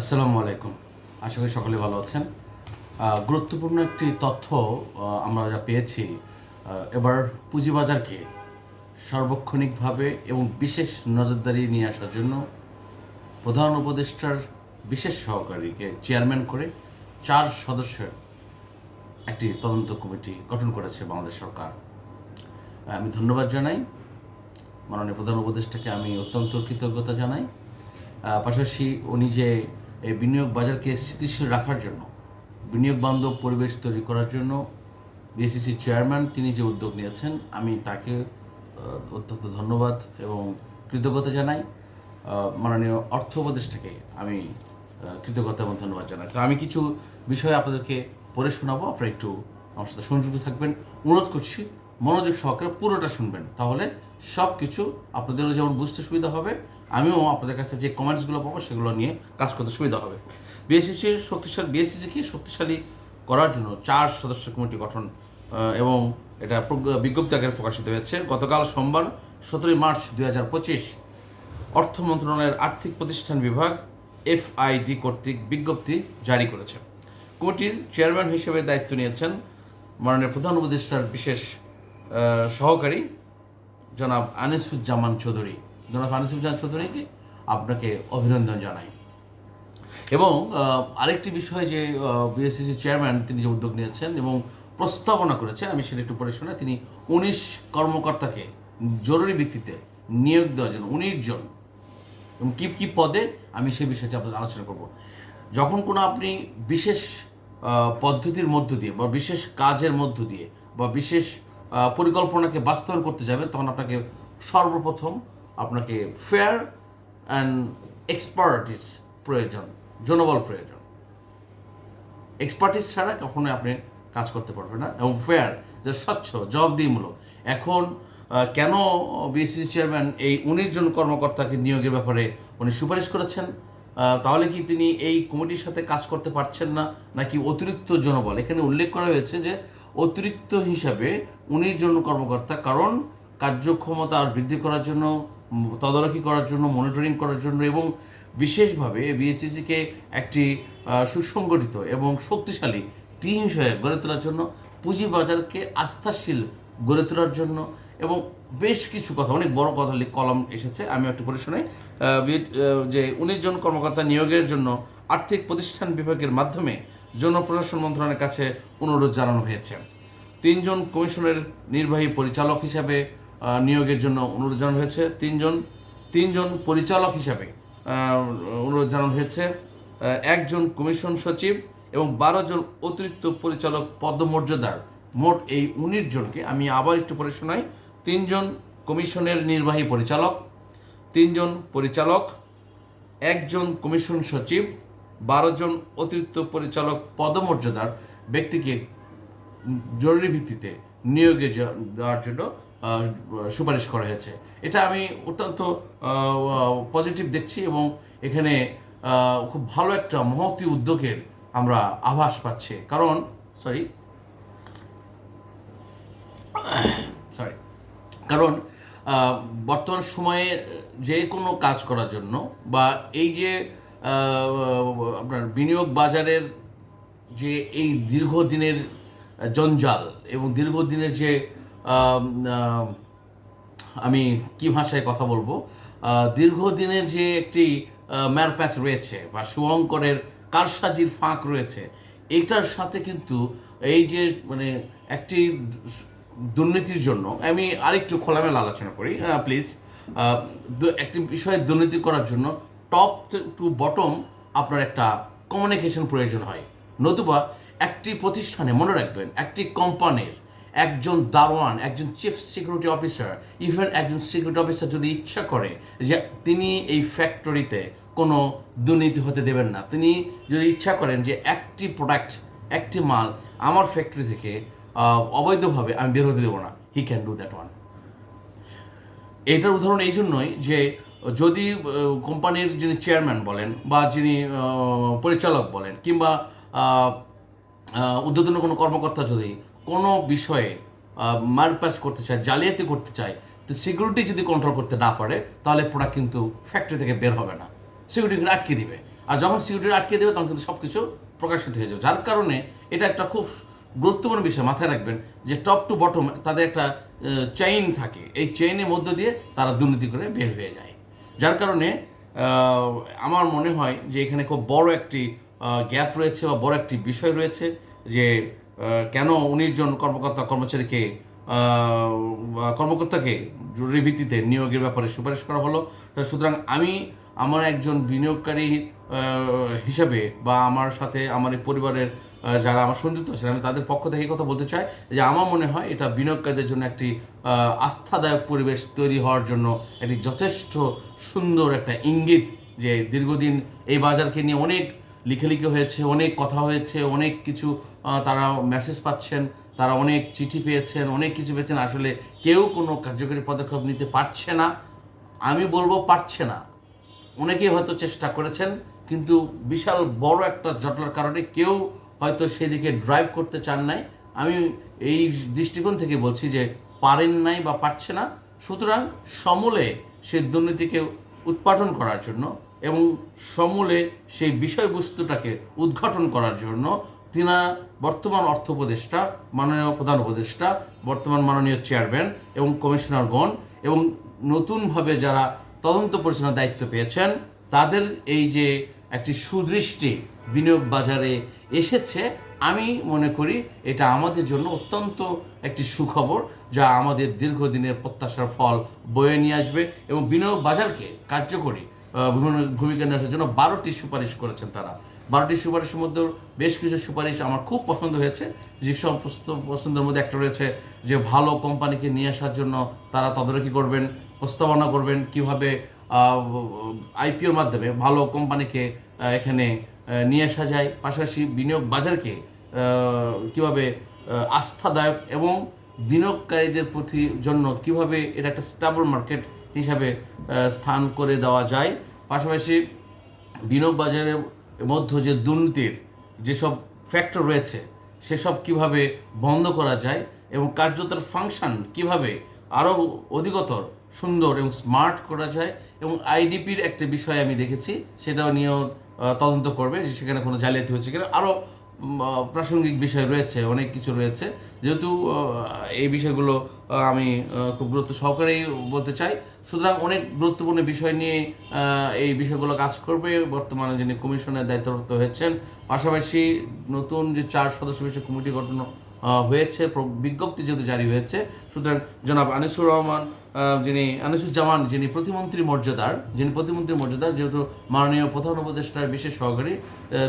আসসালামু আলাইকুম। আশা করি সকলে ভালো আছেন। গুরুত্বপূর্ণ একটি তথ্য আমরা যা পেয়েছি এবার পুঁজিবাজারকে সার্বক্ষণিকভাবে এবং বিশেষ নজরদারি নিয়ে আসার জন্য প্রধান উপদেষ্টার বিশেষ সহকারীকে চেয়ারম্যান করে চার সদস্যের একটি তদন্ত কমিটি গঠন করেছে বাংলাদেশ সরকার। আমি ধন্যবাদ জানাই। মাননীয় প্রধান উপদেষ্টাকে আমি অত্যন্ত কৃতজ্ঞতা জানাই। পাশাপাশি উনি যে এই বিনিয়োগ বাজারকে স্থিতিশীল রাখার জন্য, বিনিয়োগ বান্ধব পরিবেশ তৈরি করার জন্য বিএসসিসি চেয়ারম্যান তিনি যে উদ্যোগ নিয়েছেন, আমি তাকে অত্যন্ত ধন্যবাদ এবং কৃতজ্ঞতা জানাই। মাননীয় অর্থ উপদেষ্টাকে আমি কৃতজ্ঞতা এবং ধন্যবাদ জানাই। তো আমি কিছু বিষয় আপনাদেরকে পড়ে শোনাবো, আপনারা একটু আমার সাথে সংযুক্ত থাকবেন। অনুরোধ করছি, মনোযোগ সহকারে পুরোটা শুনবেন, তাহলে সব কিছু আপনাদেরও যেমন বুঝতে সুবিধা হবে আমিও আপনাদের কাছে যে কমেন্টসগুলো পাবো সেগুলো নিয়ে কাজ করতে সুবিধা হবে। বিএসসিসির শক্তিশালী বিএসসিসিকে শক্তিশালী করার জন্য চার সদস্য কমিটি গঠন এবং এটা বিজ্ঞপ্তি আকারে প্রকাশিত হয়েছে। গতকাল সোমবার, সতেরোই মার্চ দুই হাজার পঁচিশ, অর্থ মন্ত্রণালয়ের আর্থিক প্রতিষ্ঠান বিভাগ, এফআইডি কর্তৃক বিজ্ঞপ্তি জারি করেছে। কমিটির চেয়ারম্যান হিসেবে দায়িত্ব নিয়েছেন মাননীয় প্রধান উপদেষ্টার বিশেষ সহকারী জনাব আনিসুজ্জামান চৌধুরী। জনাব আনিসুজ্জামান চৌধুরীকে আপনাকে অভিনন্দন জানাই। এবং আরেকটি বিষয় যে বিএসসিসি চেয়ারম্যান তিনি যে উদ্যোগ নিয়েছেন এবং প্রস্তাবনা করেছেন, আমি সেটা একটু পরে শোনাই তিনি উনিশ কর্মকর্তাকে জরুরি ভিত্তিতে নিয়োগ দেওয়ার জন্য, উনিশ জন। এবং কী কী পদে, আমি সেই বিষয়টি আপনাদের আলোচনা করব। যখন কোনো আপনি বিশেষ পদ্ধতির মধ্য দিয়ে বা বিশেষ কাজের মধ্য দিয়ে বা বিশেষ পরিকল্পনাকে বাস্তবায়ন করতে যাবেন, তখন আপনাকে সর্বপ্রথম আপনাকে ফেয়ার অ্যান্ড এক্সপার্টিস প্রয়োজন, জনবল প্রয়োজন। এক্সপার্টিস ছাড়া কখনোই আপনি কাজ করতে পারবেন না এবং ফেয়ার যে স্বচ্ছ, জবাবদিহিমূলক। এখন কেন বিএসসি চেয়ারম্যান এই উনিশ জন কর্মকর্তাকে নিয়োগের ব্যাপারে উনি সুপারিশ করেছেন? তাহলে কি তিনি এই কমিটির সাথে কাজ করতে পারছেন না, নাকি অতিরিক্ত জনবল? এখানে উল্লেখ করা হয়েছে যে অতিরিক্ত হিসাবে উনিশ জন কর্মকর্তা, কারণ কার্যক্ষমতা আর বৃদ্ধি করার জন্য তদারকি করার জন্য মনিটরিং করার জন্য এবং বিশেষভাবে বিএসসিসিকে একটি সুসংগঠিত এবং শক্তিশালী টিম হিসেবে গড়ে তোলার জন্য পুঁজিবাজারকে আস্থাশীল গড়ে তোলার জন্য এবং বেশ কিছু কথা অনেক বড় কথা কলম এসেছে। আমি একটু পড়ে আহ, যে উনিশ জন কর্মকর্তা নিয়োগের জন্য আর্থিক প্রতিষ্ঠান বিভাগের মাধ্যমে জনপ্রশাসন মন্ত্রণালয়ের কাছে অনুরোধ জানানো হয়েছে। তিনজন কমিশনের নির্বাহী পরিচালক হিসাবে নিয়োগের জন্য অনুরোধ জানানো হয়েছে। তিনজন তিনজন পরিচালক হিসাবে অনুরোধ জানানো হয়েছে। একজন কমিশন সচিব এবং বারো জন অতিরিক্ত পরিচালক পদমর্যাদার। মোট এই উনিশ জনকে আমি আবার একটু পরে শোনাই। তিনজন কমিশনের নির্বাহী পরিচালক, তিনজন পরিচালক, একজন কমিশন সচিব, বারো জন অতিরিক্ত পরিচালক পদমর্যাদার ব্যক্তিকে জরুরি ভিত্তিতে নিয়োগে দেওয়ার জন্য সুপারিশ করা হয়েছে। এটা আমি অত্যন্ত পজিটিভ দেখছি এবং এখানে খুব ভালো একটা মহতি উদ্যোগের আমরা আভাস পাচ্ছি। কারণ সরি সরি কারণ বর্তমান সময়ে যে কোনো কাজ করার জন্য বা এই যে আপনার বিনিয়োগ বাজারের যে এই দীর্ঘদিনের জঞ্জাল এবং দীর্ঘদিনের যে আম, কি ভাষায় কথা বলব? দীর্ঘদিনের যে একটি ম্যারপ্যাচ রয়েছে বা শুভঙ্করের কারসাজির ফাঁক রয়েছে এটার সাথে কিন্তু এই যে মানে একটি দুর্নীতির জন্য আমি আরেকটু খোলামেলা আলোচনা করি হ্যাঁ প্লিজ একটি বিষয়ে দুর্নীতি করার জন্য টপ টু বটম আপনার একটা কমিউনিকেশন প্রয়োজন হয়। নতুবা একটি প্রতিষ্ঠানে মনে রাখবেন একটি কোম্পানির একজন দারোয়ান একজন চিফ সিকিউরিটি অফিসার ইভেন একজন সিকিউরিটি অফিসার যদি ইচ্ছা করে যে তিনি এই ফ্যাক্টরিতে কোনো দুর্নীতি হতে দেবেন না তিনি যদি ইচ্ছা করেন যে একটি প্রোডাক্ট একটি মাল আমার ফ্যাক্টরি থেকে অবৈধভাবে আমি বের হতে দেবো না he can do that one এটার উদাহরণ এই জন্যই যে যদি কোম্পানির যিনি চেয়ারম্যান বলেন বা যিনি পরিচালক বলেন কিংবা আহ, কোনো কর্মকর্তা যদি কোনো বিষয়ে মারপ্যাচ করতে চায়, জালিয়াতি করতে চায়, তো সিকিউরিটি যদি কন্ট্রোল করতে না পারে, তাহলে প্রোডাক্ট কিন্তু ফ্যাক্টরি থেকে বের হবে না। সিকিউরিটি আটকে দিবে। আর যখন সিকিউরিটি আটকে দেবে, তখন কিন্তু সব কিছু প্রকাশিত হয়ে যাবে। যার কারণে এটা একটা খুব গুরুত্বপূর্ণ বিষয় মাথায় রাখবেন যে টপ টু বটম তাদের একটা চেইন থাকে। এই চেইনের মধ্য দিয়ে তারা দুর্নীতি করে বের হয়ে যায়। যার কারণে আমার মনে হয় যে এখানে খুব বড় একটি গ্যাপ রয়েছে বা বড় একটি বিষয় রয়েছে যে কেন উনিশ জন কর্মকর্তা, কর্মচারীকে কর্মকর্তাকে জরুরি ভিত্তিতে নিয়োগের ব্যাপারে সুপারিশ করা হলো? সুতরাং আমি আমার একজন বিনিয়োগকারী হিসেবে বা আমার সাথে আমার পরিবারের যারা আমার সংযুক্ত আছেন, আমি তাদের পক্ষ থেকে কথা বলতে চাই যে আমার মনে হয় এটা বিনিয়োগকারীদের জন্য একটি আস্থাদায়ক পরিবেশ তৈরি হওয়ার জন্য একটি যথেষ্ট সুন্দর একটা ইঙ্গিত যে দীর্ঘদিন এই বাজারকে নিয়ে অনেক লিখে হয়েছে, অনেক কথা হয়েছে, অনেক কিছু তারা মেসেজ পাচ্ছেন, তারা অনেক চিঠি পেয়েছেন, অনেক কিছু পেয়েছেন। আসলে কেউ কোনো কার্যকরী পদক্ষেপ নিতে পারছে না। আমি বলব পারছে না। অনেকেই হয়তো চেষ্টা করেছেন, কিন্তু বিশাল বড় একটা জটলার কারণে কেউ হয়তো সেদিকে ড্রাইভ করতে চান নাই। আমি এই দৃষ্টিকোণ থেকে বলছি যে পারেন নাই বা পারছে না। সুতরাং সমূলে সেই দুর্নীতিকে উৎপাদন করার জন্য এবং সমূলে সেই বিষয়বস্তুটাকে উদ্ঘাটন করার জন্য তিনা বর্তমান অর্থ উপদেষ্টা, মাননীয় প্রধান উপদেষ্টা, বর্তমান মাননীয় চেয়ারম্যান এবং কমিশনারগণ এবং নতুনভাবে যারা তদন্ত পরিচালনার দায়িত্ব পেয়েছেন, তাদের এই যে একটি সুদৃষ্টি বিনিয়োগ বাজারে এসেছে, আমি মনে করি এটা আমাদের জন্য অত্যন্ত একটি সুখবর যা আমাদের দীর্ঘদিনের প্রত্যাশার ফল বয়ে নিয়ে আসবে এবং বিনিয়োগ বাজারকে কার্যকরী ভূমিকা নিয়ে আসার জন্য বারোটি সুপারিশ করেছেন তারা। বারোটি সুপারিশের মধ্যে বেশ কিছু সুপারিশ আমার খুব পছন্দ হয়েছে। যে সমস্ত পছন্দের মধ্যে একটা রয়েছে যে ভালো কোম্পানিকে নিয়ে আসার জন্য তারা তদারকি করবেন, প্রস্তাবনা করবেন কীভাবে আইপিওর মাধ্যমে ভালো কোম্পানিকে এখানে নিয়ে আসা যায়। পাশাপাশি বিনিয়োগ বাজারকে কীভাবে আস্থাদায়ক এবং বিনিয়োগকারীদের প্রতি জন্য কীভাবে এটা একটা স্টেবল মার্কেট হিসাবে স্থান করে দেওয়া যায়। পাশাপাশি বিনিয়োগ বাজারের মধ্যে যে দুর্নীতির যেসব ফ্যাক্টর রয়েছে, সেসব কীভাবে বন্ধ করা যায় এবং কার্যতর ফাংশন কীভাবে আরও অধিকতর সুন্দর এবং স্মার্ট করা যায় এবং আইডিপির একটা বিষয় আমি দেখেছি, সেটাও নিয়েও তদন্ত করবে যে সেখানে কোনো জালিয়াতি হয়েছে কিনা। আরও প্রাসঙ্গিক বিষয় রয়েছে, অনেক কিছু রয়েছে। যেহেতু এই বিষয়গুলো আমি খুব গুরুত্ব সহকারেই বলতে চাই। সুতরাং অনেক গুরুত্বপূর্ণ বিষয় নিয়ে এই বিষয়গুলো কাজ করবে। বর্তমানে যিনি কমিশনের দায়িত্বপ্রাপ্ত হয়েছেন, পাশাপাশি নতুন যে চার সদস্য বিশিষ্ট কমিটি গঠন হয়েছে বিজ্ঞপ্তি যেহেতু জারি হয়েছে। সুতরাং জনাব আনিসুর রহমান যিনি আনিসুজ্জামান, যিনি প্রতিমন্ত্রী মর্যাদার, যিনি প্রতিমন্ত্রী মর্যাদার, যেহেতু মাননীয় প্রধান উপদেষ্টার বিশেষ সহকারী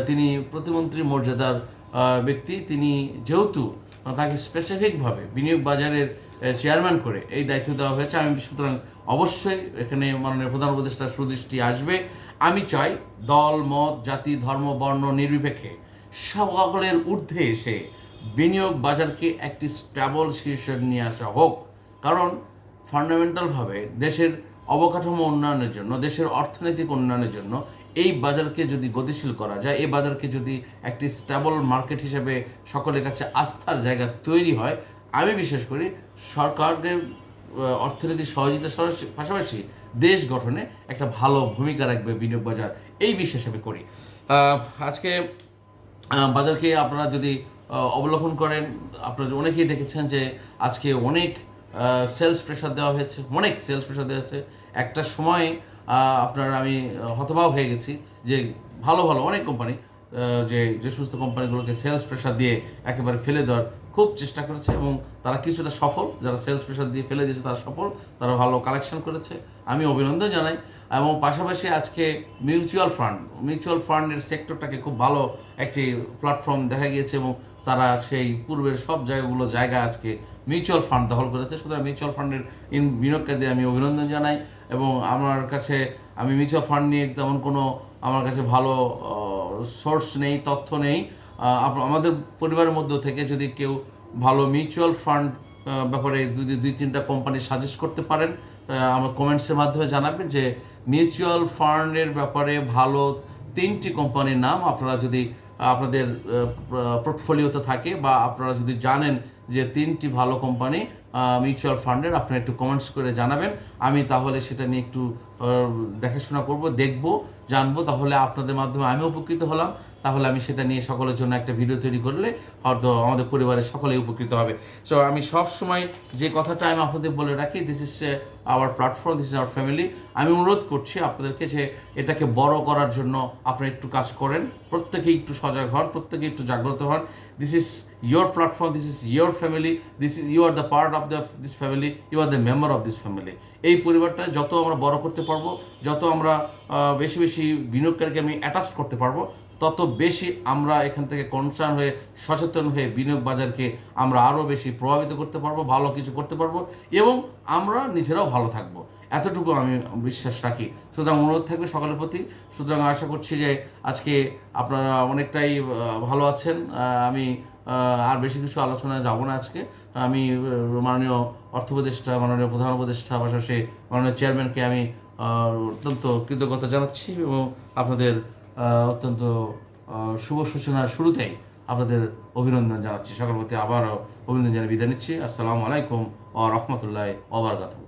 তিনি প্রতিমন্ত্রী মর্যাদার ব্যক্তি। তিনি যেহেতু তাকে স্পেসিফিকভাবে বিনিয়োগ বাজারের চেয়ারম্যান করে এই দায়িত্ব দেওয়া হয়েছে, আমি সুতরাং অবশ্যই এখানে মাননীয় প্রধান উপদেষ্টার সুদৃষ্টি আসবে। আমি চাই দল, মত, জাতি, ধর্ম, বর্ণ নির্বিপেক্ষে সকলের ঊর্ধ্বে এসে বিনিয়োগ বাজারকে একটি স্ট্যাবল শীর্ষে নিয়ে আসা হোক। কারণ ফান্ডামেন্টালভাবে দেশের অবকাঠামো উন্নয়নের জন্য দেশের অর্থনৈতিক উন্নয়নের জন্য এই বাজারকে যদি গতিশীল করা যায় এই বাজারকে যদি একটি স্ট্যাবল মার্কেট হিসেবে সকলের কাছে আস্থার জায়গা তৈরি হয় আমি বিশেষ করি সরকারের আহ, অর্থনৈতিক সহযোগিতার পাশাপাশি দেশ গঠনে একটা ভালো ভূমিকা রাখবে বিনিয়োগ বাজার। এই বিশ্বাস আমি করি। আজকে বাজারকে আপনারা যদি অবলোকন করেন আপনারা অনেকেই দেখেছেন যে আজকে অনেক সেলস প্রেশার দেওয়া হয়েছে, অনেক সেলস প্রেশার দেওয়া হয়েছে। একটা সময় আপনার আমি হতবাক হয়ে গেছি যে ভালো ভালো অনেক কোম্পানি যে যে সমস্ত কোম্পানিগুলোকে সেলস প্রেশার দিয়ে একেবারে ফেলে দেওয়ার খুব চেষ্টা করেছে এবং তারা কিছুটা সফল। যারা সেলস প্রেশার দিয়ে ফেলে দিয়েছে তারা সফল, তারা ভালো কালেকশন করেছে। আমি অভিনন্দন জানাই এবং পাশাপাশি আজকে মিউচুয়াল ফান্ড মিউচুয়াল ফান্ডের সেক্টরটাকে খুব ভালো একটি প্ল্যাটফর্ম দেখা গিয়েছে এবং তারা সেই পূর্বের সব জায়গাগুলো, জায়গা আজকে মিউচুয়াল ফান্ড দখল করেছে। সুতরাং মিউচুয়াল ফান্ডের বিনিয়োগকারীদের আমি অভিনন্দন জানাই এবং আমার কাছে আমি মিউচুয়াল ফান্ড নিয়ে তেমন কোনো আমার কাছে ভালো সোর্স নেই, তথ্য নেই। আমাদের পরিবারের মধ্য থেকে যদি কেউ ভালো মিউচুয়াল ফান্ড ব্যাপারে যদি দুই তিনটা কোম্পানি সাজেস্ট করতে পারেন আমার কমেন্টসের মাধ্যমে জানাবেন যে মিউচুয়াল ফান্ডের ব্যাপারে ভালো তিনটি কোম্পানির নাম আপনারা যদি আপনাদের পোর্টফোলিওতে থাকে বা আপনারা যদি জানেন যে তিনটি ভালো কোম্পানি মিউচুয়াল ফান্ডের আপনারা একটু কমেন্টস করে জানাবেন। আমি তাহলে সেটা নিয়ে একটু দেখাশোনা করব, দেখব, জানব। তাহলে আপনাদের মাধ্যমে আমি উপকৃত হলাম। তাহলে আমি সেটা নিয়ে সকলের জন্য একটা ভিডিও তৈরি করলে হয়তো আমাদের পরিবারের সকলেই উপকৃত হবে। সো আমি সব সময় যে কথাটা আমি আপনাদের বলে রাখি this is our platform this is our family আমি অনুরোধ করছি আপনাদেরকে যে এটাকে বড় করার জন্য আপনারা একটু কাজ করেন, প্রত্যেকেই একটু সজাগ হন, প্রত্যেকেই একটু জাগ্রত হন। This is your platform this is your family this is you are the part of the this family you are the member of this family এই পরিবারটা যত আমরা বড় করতে পারব, যত আমরা বেশি বেশি বিনিয়োগকারীকে আমি অ্যাটাচ করতে পারব, তত বেশি আমরা এখান থেকে কনসার্ন হয়ে, সচেতন হয়ে বিনিয়োগ বাজারকে আমরা আরও বেশি প্রভাবিত করতে পারব, ভালো কিছু করতে পারব এবং আমরা নিজেরাও ভালো থাকব। এতটুকু আমি বিশ্বাস রাখি। সুতরাং অনুরোধ থাকবে সকলের প্রতি। সুতরাং আশা করছি যে আজকে আপনারা অনেকটাই ভালো আছেন। আমি আর বেশি কিছু আলোচনায় যাব না আজকে। আমি মাননীয় অর্থ উপদেষ্টা মাননীয় প্রধান উপদেষ্টা, পাশাপাশি মাননীয় চেয়ারম্যানকে আমি অত্যন্ত কৃতজ্ঞতা জানাচ্ছি এবং আপনাদের অত্যন্ত শুভ সূচনার শুরুতেই আপনাদের অভিনন্দন জানাচ্ছি। সকল প্রতি আবারও অভিনন্দন জানিয়ে বিদায় নিচ্ছি। আসসালামু আলাইকুম ও রহমতুল্লাহ ওবরাকাতুহ